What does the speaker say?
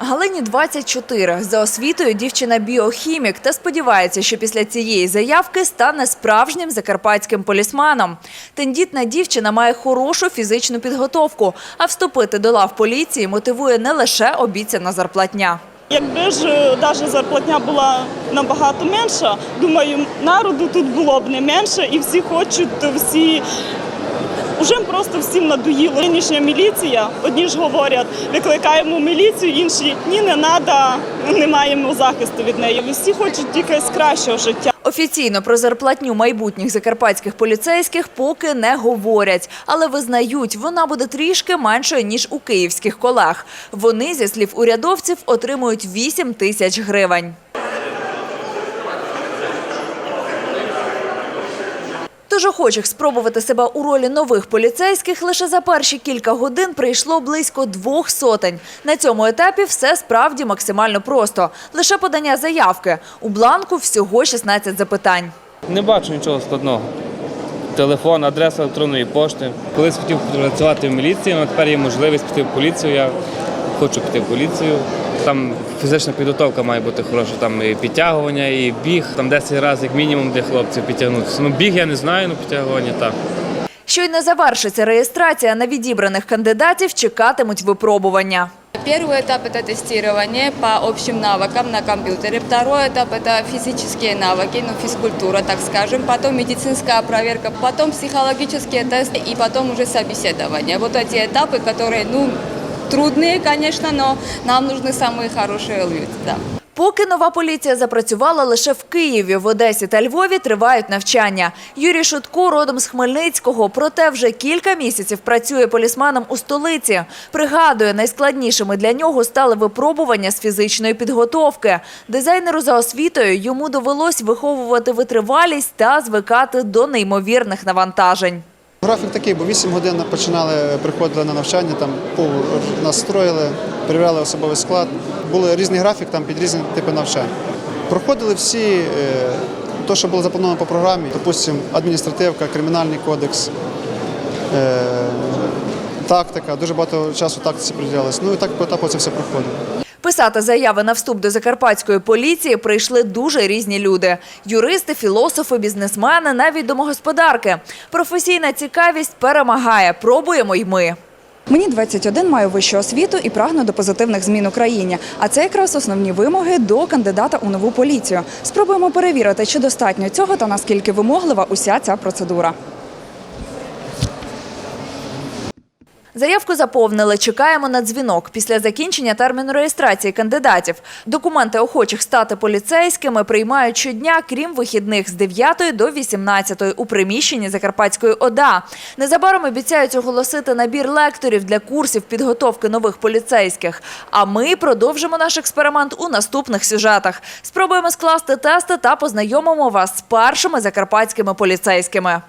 Галині 24. За освітою дівчина біохімік та сподівається, що після цієї заявки стане справжнім закарпатським полісманом. Тендітна дівчина має хорошу фізичну підготовку, а вступити до лав поліції мотивує не лише обіцяна зарплатня. Якби ж навіть зарплатня була набагато менша, думаю, народу тут було б не менше, і всі хочуть, всі вже просто всім надоїло. Нинішня міліція, одні ж говорять, викликаємо міліцію, інші ні, не треба, не маємо захисту від неї. Всі хочуть тільки кращого життя. Офіційно про зарплатню майбутніх закарпатських поліцейських поки не говорять, але визнають, вона буде трішки меншою, ніж у київських колег. Вони, зі слів урядовців, отримують 8 тисяч гривень. Тож охочих спробувати себе у ролі нових поліцейських лише за перші кілька годин прийшло близько двох сотень. На цьому етапі все справді максимально просто. Лише подання заявки. У бланку всього 16 запитань. Не бачу нічого складного. Телефон, адреса електронної пошти. Колись хотів працювати в міліції, але тепер є можливість піти в поліцію. Я хочу піти в поліцію. Там фізична підготовка має бути хороша, там і підтягування, і біг, там 10 разів як мінімум для хлопців підтягнутися. Ну, біг я не знаю, ну підтягування так. Щойно завершиться реєстрація на відібраних кандидатів, чекатимуть випробування. Первый этап – это тестирование по общим навыкам на компьютере. Второй этап – это физические навыки, ну, физкультура, так скажем. Потом медицинская проверка, потом психологические тесты и потом уже собеседование. Вот эти этапы, которые, ну, трудные, конечно, но нам нужны самые хорошие люди, да. Поки нова поліція запрацювала лише в Києві, в Одесі та Львові тривають навчання. Юрій Шутко родом з Хмельницького, проте вже кілька місяців працює полісманом у столиці. Пригадує, найскладнішими для нього стали випробування з фізичної підготовки. Дизайнеру за освітою йому довелось виховувати витривалість та звикати до неймовірних навантажень. Графік такий, бо 8 годин починали, приходили на навчання, там нас строїли, перевіряли особовий склад. Були різний графік там під різні типи навчань. Проходили всі те, що було заплановано по програмі, допустимо, адміністративка, кримінальний кодекс, е, тактика, дуже багато часу тактиці приділялось. Ну і так по етапу це все проходило. Писати заяви на вступ до закарпатської поліції прийшли дуже різні люди: юристи, філософи, бізнесмени, навіть домогосподарки. Професійна цікавість перемагає. Пробуємо й ми. Мені 21, маю вищу освіту і прагну до позитивних змін у країні. А це якраз основні вимоги до кандидата у нову поліцію. Спробуємо перевірити, чи достатньо цього та наскільки вимоглива уся ця процедура. Заявку заповнили. Чекаємо на дзвінок після закінчення терміну реєстрації кандидатів. Документи охочих стати поліцейськими приймають щодня, крім вихідних з 9 до 18 у приміщенні Закарпатської ОДА. Незабаром обіцяють оголосити набір лекторів для курсів підготовки нових поліцейських. А ми продовжимо наш експеримент у наступних сюжетах. Спробуємо скласти тести та познайомимо вас з першими закарпатськими поліцейськими.